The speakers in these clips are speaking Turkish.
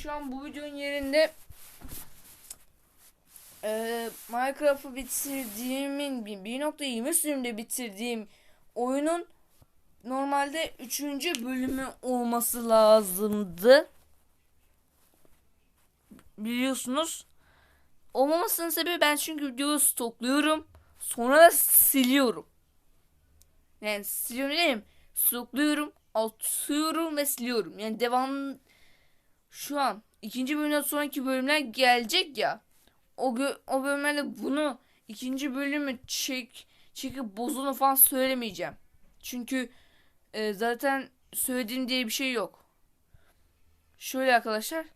şu an bu videonun yerinde e, Minecraft'ı bitirdiğimin 1.20 sürümde bitirdiğim oyunun normalde 3. bölümü olması lazımdı. Biliyorsunuz. Olmamasının sebebi ben çünkü videoyu stokluyorum. Sonra da siliyorum. Yani siliyorum değil mi? Stokluyorum, atıyorum ve siliyorum. Yani devam şu an ikinci bölümden sonraki bölümler gelecek ya. O o bölümlerde bunu ikinci bölümü çek çekip bozunu falan söylemeyeceğim. Çünkü e, zaten söylediğim diye bir şey yok. Şöyle arkadaşlar.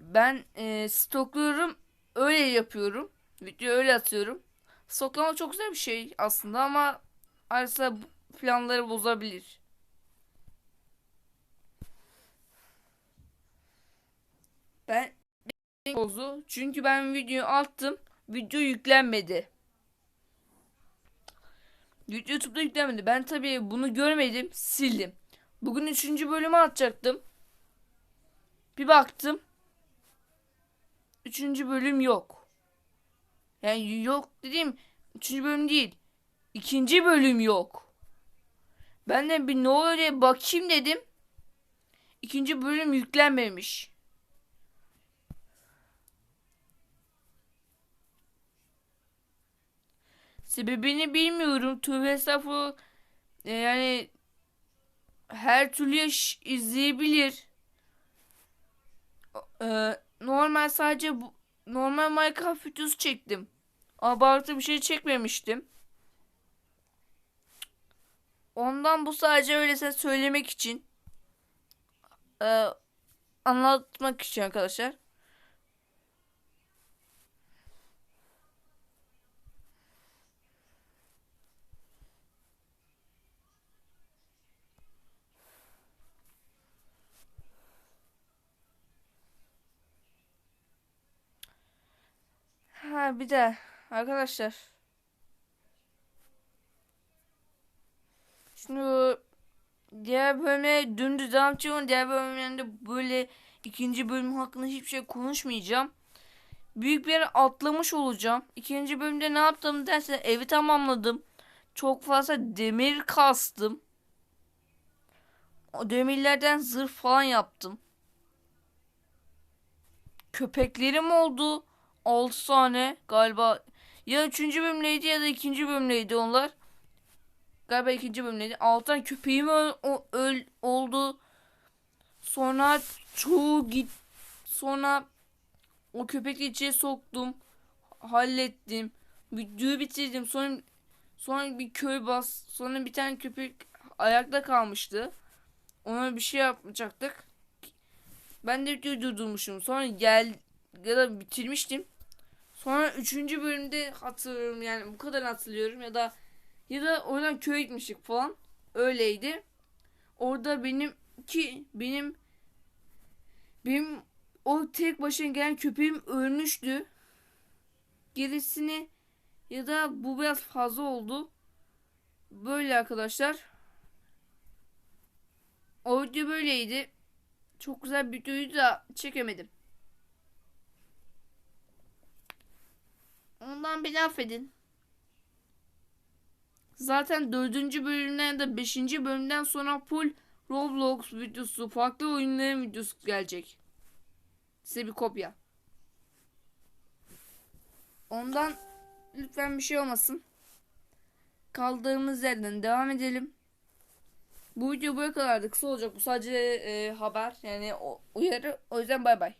Ben e, stokluyorum. Öyle yapıyorum. Video öyle atıyorum. Stoklama çok güzel bir şey aslında ama arası planları bozabilir. Ben bozdu. Çünkü ben videoyu attım. Video yüklenmedi. YouTube'da yüklenmedi. Ben tabii bunu görmedim. Sildim. Bugün 3. bölümü atacaktım. Bir baktım. 3. bölüm yok. Yani yok dediğim 3. bölüm değil. 2. bölüm yok. Ben de bir ne oluyor diye bakayım dedim. 2. bölüm yüklenmemiş. Sebebini bilmiyorum. Tövbe estağfurullah. E, Yani her türlü yaş izleyebilir. Ee, normal sadece bu, normal Minecraft videosu çektim. Abartı bir şey çekmemiştim. Ondan bu sadece öylesine söylemek için ee, anlatmak için arkadaşlar. Bir de arkadaşlar. Şimdi diğer bölüme dümdüz devam ediyorum. Diğer bölümlerinde böyle ikinci bölüm hakkında hiçbir şey konuşmayacağım. Büyük bir yere atlamış olacağım. İkinci bölümde ne yaptım dersen evi tamamladım. Çok fazla demir kastım. O demirlerden zırh falan yaptım. Köpeklerim oldu. 6 tane galiba ya 3. bölümdeydi ya da 2. bölümdeydi onlar. Galiba 2. bölümdeydi. 6 tane köpeğim öl, öl oldu. Sonra çoğu git sonra o köpekleri içeri soktum. Hallettim. Videoyu bitirdim. Sonra sonra bir köy bas. Sonra bir tane köpek ayakta kalmıştı. Ona bir şey yapacaktık. Ben de videoyu durdurmuşum. Sonra gel ya da bitirmiştim. Sonra üçüncü bölümde hatırlıyorum yani bu kadar hatırlıyorum ya da ya da oradan köye gitmiştik falan. Öyleydi. Orada benim ki benim benim o tek başına gelen köpeğim ölmüştü. Gerisini ya da bu biraz fazla oldu. Böyle arkadaşlar. O video böyleydi. Çok güzel bir videoyu da çekemedim. Ondan beni affedin. Zaten dördüncü bölümden ya da beşinci bölümden sonra full Roblox videosu, farklı oyunların videosu gelecek. Size bir kopya. Ondan lütfen bir şey olmasın. Kaldığımız yerden devam edelim. Bu video buraya kadardı. Kısa olacak. Bu sadece e, haber yani o, uyarı. O yüzden bay bay.